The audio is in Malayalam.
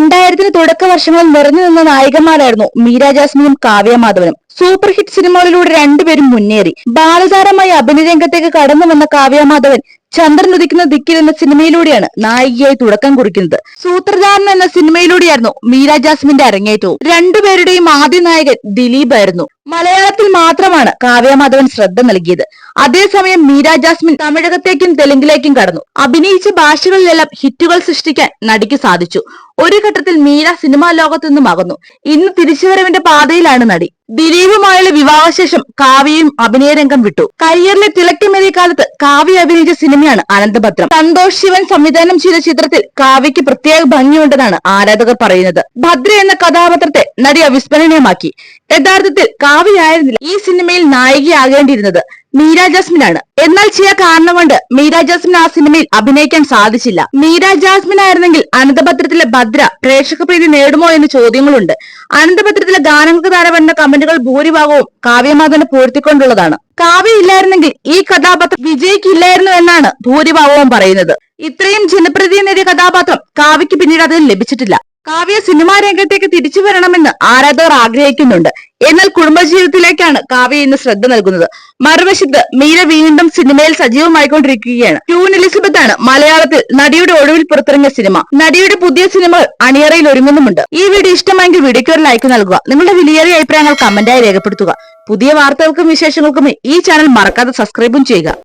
Randai രണ്ടായിരത്തിന് തുടക്ക വർഷങ്ങളിൽ നിറഞ്ഞു നിന്ന നായികമാരായിരുന്നു മീര ജാസ്മിനും കാവ്യ മാധവനും. സൂപ്പർ ഹിറ്റ് സിനിമകളിലൂടെ രണ്ടുപേരും മുന്നേറി. ബാലതാരമായി അഭിനയ രംഗത്തേക്ക് കടന്നു വന്ന കാവ്യ മാധവൻ ചന്ദ്രൻ ഉദിക്കുന്ന ദിക്കിൽ എന്ന സിനിമയിലൂടെയാണ് നായികയായി തുടക്കം കുറിക്കുന്നത്. സൂത്രധാരൻ എന്ന സിനിമയിലൂടെയായിരുന്നു മീര ജാസ്മിന്റെ അരങ്ങേറ്റവും. രണ്ടുപേരുടെയും ആദ്യ നായകൻ ദിലീപ് ആയിരുന്നു. മലയാളത്തിൽ മാത്രമാണ് കാവ്യ മാധവൻ ശ്രദ്ധ നൽകിയത്. അതേസമയം മീര ജാസ്മിൻ തമിഴകത്തേക്കും തെലുങ്കിലേക്കും കടന്നു. അഭിനയിച്ച ഭാഷകളിലെല്ലാം ഹിറ്റുകൾ സൃഷ്ടിക്കാൻ നടിക്ക് സാധിച്ചു. ഒരു ഘട്ടത്തിൽ മീര സിനിമാ ലോകത്തു നിന്നും അകന്നു ഇന്ന് തിരിച്ചുവരവിന്റെ പാതയിലാണ് നടി. ദിലീപുമായുള്ള വിവാഹശേഷം കാവ്യയും അഭിനയരംഗം വിട്ടു. കരിയറിലെ തിളക്കമേറിയ കാലത്ത് കാവ്യ അഭിനയിച്ച സിനിമയാണ് അനന്തഭദ്രം സന്തോഷ് ശിവൻ സംവിധാനം ചെയ്ത ചിത്രത്തിൽ കാവ്യയ്ക്ക് പ്രത്യേക ഭംഗിയുണ്ടെന്നാണ് ആരാധകർ പറയുന്നത്. ഭദ്ര എന്ന കഥാപാത്രത്തെ നടി അവിസ്മരണീയമാക്കി. യഥാർത്ഥത്തിൽ കാവ്യയായിരുന്നില്ല ഈ സിനിമയിൽ നായികയാകേണ്ടിയിരുന്നത് മീര ജാസ്മിനാണ് എന്നാൽ ചില കാരണം കൊണ്ട് മീര ജാസ്മിൻ ആ സിനിമയിൽ അഭിനയിക്കാൻ സാധിച്ചില്ല. മീര ജാസ്മിൻ ആയിരുന്നെങ്കിൽ അനന്തപത്രത്തിലെ ഭദ്ര പ്രേക്ഷക പ്രീതി നേടുമോ എന്ന് ചോദ്യങ്ങളുണ്ട്. അനന്തപത്രത്തിലെ ഗാനങ്ങൾക്ക് താരം വരുന്ന കമന്റുകൾ ഭൂരിഭാഗവും കാവ്യമാധവനെ പൂഴ്ത്തിക്കൊണ്ടുള്ളതാണ്. കാവ്യ ഇല്ലായിരുന്നെങ്കിൽ ഈ കഥാപാത്രം വിജയിക്കില്ലായിരുന്നു എന്നാണ് ഭൂരിഭാഗവും പറയുന്നത്. ഇത്രയും ജനപ്രീതി നേടിയ കഥാപാത്രം കാവ്യക്ക് പിന്നീട് അതിൽ ലഭിച്ചിട്ടില്ല. കാവ്യ സിനിമാ രംഗത്തേക്ക് തിരിച്ചു വരണമെന്ന് ആരാധകർ ആഗ്രഹിക്കുന്നുണ്ട്. എന്നാൽ കുടുംബജീവിതത്തിലേക്കാണ് കാവ്യ ഇന്ന് ശ്രദ്ധ നൽകുന്നത്. മറുവശത്ത് മീര വീണ്ടും സിനിമയിൽ സജീവമായിക്കൊണ്ടിരിക്കുകയാണ്. ക്യൂൻ എലിസബത്ത് ആണ് മലയാളത്തിൽ നടിയുടെ ഒടുവിൽ പുറത്തിറങ്ങിയ സിനിമ. നടിയുടെ പുതിയ സിനിമകൾ അണിയറയിൽ ഒരുങ്ങുന്നുമുണ്ട്. ഈ വീഡിയോ ഇഷ്ടമായെങ്കിൽ വീഡിയോയ്ക്ക് ഒരു ലൈക്ക് നൽകുക. നിങ്ങളുടെ വിലയേറിയ അഭിപ്രായങ്ങൾ കമന്റായി രേഖപ്പെടുത്തുക. പുതിയ വാർത്തകൾക്കും വിശേഷങ്ങൾക്കും ഈ ചാനൽ മറക്കാതെ സബ്സ്ക്രൈബും ചെയ്യുക.